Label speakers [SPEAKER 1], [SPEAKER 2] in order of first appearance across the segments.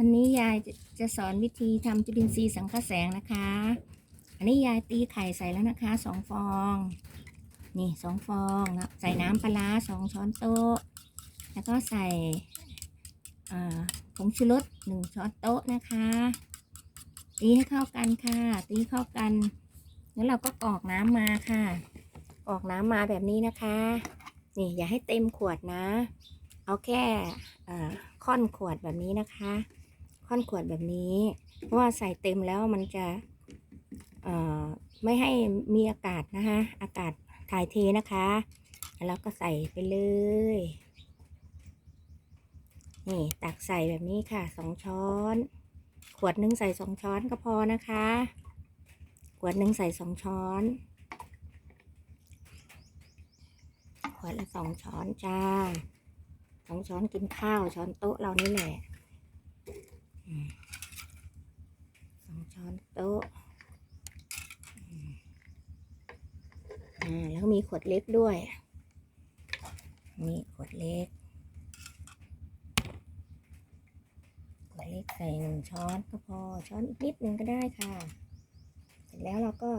[SPEAKER 1] วันนี้ยายจะจะสอนวิธีทำจุลินทรีย์สังเคะแสงนะคะ อันนี้ยายตีไข่ใส่แล้วนะคะสองฟอง นี่สองฟองแล้วใส่น้ำปลาสองช้อนโต๊ะ แล้วก็ใส่ผงชูรสหนึ่งช้อนโต๊ะนะคะ ตีให้เข้ากันค่ะ ตีเข้ากัน แล้วเราก็กรอกน้ำมาค่ะกรอกน้ำมาแบบนี้นะคะ นี่อย่าให้เต็มขวดนะ เอาแค่ค่อนขวดแบบนี้นะคะ ค่อนขวดแบบนี้ เพราะว่าใส่เต็มแล้วมันจะเอ่อไม่ให้มีอากาศนะคะอากาศถ่ายเทนะคะ แล้วก็ใส่ไปเลย นี่ตักใส่แบบนี้ค่ะสองช้อน ขวดหนึ่งใส่สองช้อนก็พอนะคะ ขวดหนึ่งใส่สองช้อน ขวดละสองช้อนจ้าสองช้อนกินข้าวช้อนโต๊ะเรานี่แหละ สองช้อนโต๊ะอืมอ่าแล้วก็มีขวดเล็กด้วย นี่ขวดเล็ก ขวดเล็กใส่หนึ่งช้อนก็พอ ช้อนอีกนิดหนึ่งก็ได้ค่ะ เสร็จแล้วเราก็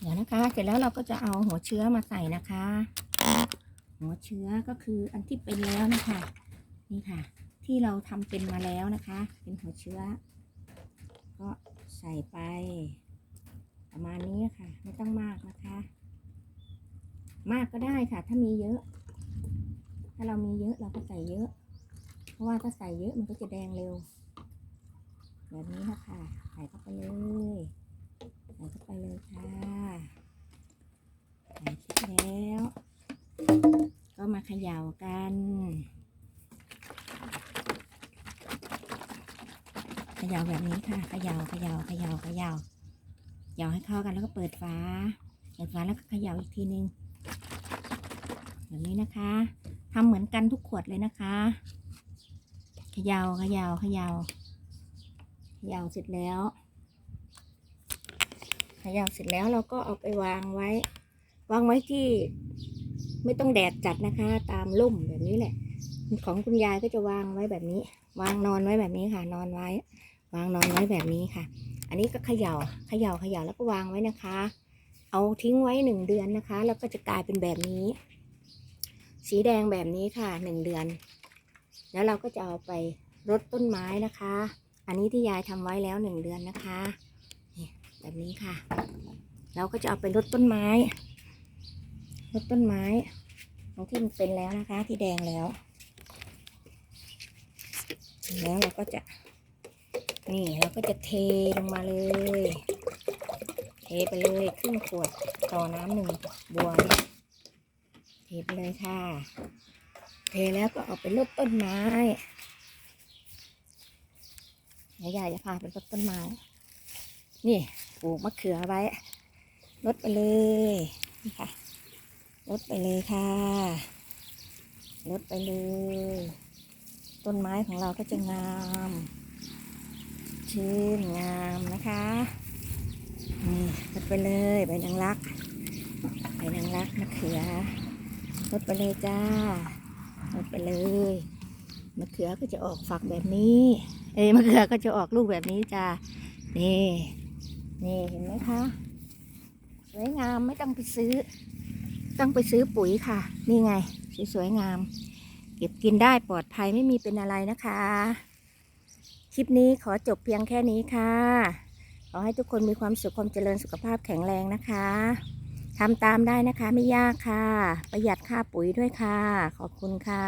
[SPEAKER 1] เดี๋ยวนะคะ เสร็จแล้วเราก็จะเอาหัวเชื้อมาใส่นะคะ หัวเชื้อก็คืออันที่เป็นแล้วนะคะ นี่ค่ะ ที่เราทำเป็นมาแล้วนะคะ เป็นหัวเชื้อ ก็ใส่ไป ประมาณนี้ค่ะ ไม่ต้องมากนะคะ มากก็ได้ค่ะ ถ้ามีเยอะ ถ้าเรามีเยอะเราก็ใส่เยอะ เพราะว่าถ้าใส่เยอะมันก็จะแดงเร็วแบบนี้นะคะใส่เข้าไปเลย ใส่เข้าไปเลยค่ะใส่เสร็จแล้ว ก็มาเขย่ากันเขย่าแบบนี้ค่ะเขย่าเขย่าเขย่าเขย่าเขย่าให้เข้ากันแล้วก็เปิดฝาเปิดฝาแล้วก็เขย่าอีกทีนึงแบบนี้นะคะทำเหมือนกันทุกขวดเลยนะคะ เขย่าเขย่าเขย่าเขย่าเสร็จแล้วเขย่าเสร็จแล้วเราก็เอาไปวางไว้ วางไว้ที่ ไม่ต้องแดดจัดนะคะ ตามร่มแบบนี้แหละ ของคุณยายก็จะวางไว้แบบนี้ วางนอนไว้แบบนี้ค่ะ นอนไว้ วางนอนไว้แบบนี้ค่ะ อันนี้ก็เขย่าเขย่าเขย่าแล้วก็วางไว้นะคะ เอาทิ้งไว้หนึ่งเดือนนะคะ แล้วก็จะกลายเป็นแบบนี้ สีแดงแบบนี้ค่ะหนึ่งเดือน แล้วเราก็จะเอาไปรดต้นไม้นะคะ อันนี้ที่ยายทำไว้แล้วหนึ่งเดือนนะคะแบบนี้ค่ะ เราก็จะเอาไปรดต้นไม้ รดต้นไม้ตรงที่มันเป็นแล้วนะคะ ที่แดงแล้ว แล้วเราก็จะ นี่เราก็จะเทลงมาเลย เทไปเลยครึ่งขวดต่อน้ำหนึ่งบัวเนี่ยเทไปเลยค่ะ เทแล้วก็เอาไปรดต้นไม้เดี๋ยายจะพาไปรดต้นไม้ นี่ปลูกมะเขือไว้รดไปเลยนี่ค่ะ รดไปเลยค่ะรดไปเลย ต้นไม้ของเราก็จะงาม ชื่นงามนะคะ นี่รดไปเลยใบนางรักใบนางรักมะเขือรดไปเลยจ้ารดไปเลยมะเขือก็จะออกฝักแบบนี้ เอ้มะเขือก็จะออกลูกแบบนี้จ้า นี่ นี่เห็นไหมคะ สวยงามไม่ต้องไปซื้อ ต้องไปซื้อปุ๋ยค่ะ นี่ไง สวยๆงาม เก็บกินได้ปลอดภัยไม่มีเป็นอะไรนะคะ คลิปนี้ขอจบเพียงแค่นี้ค่ะ ขอให้ทุกคนมีความสุขความเจริญสุขภาพแข็งแรงนะคะทำตามได้นะคะไม่ยากค่ะ ประหยัดค่าปุ๋ยด้วยค่ะ ขอบคุณค่ะ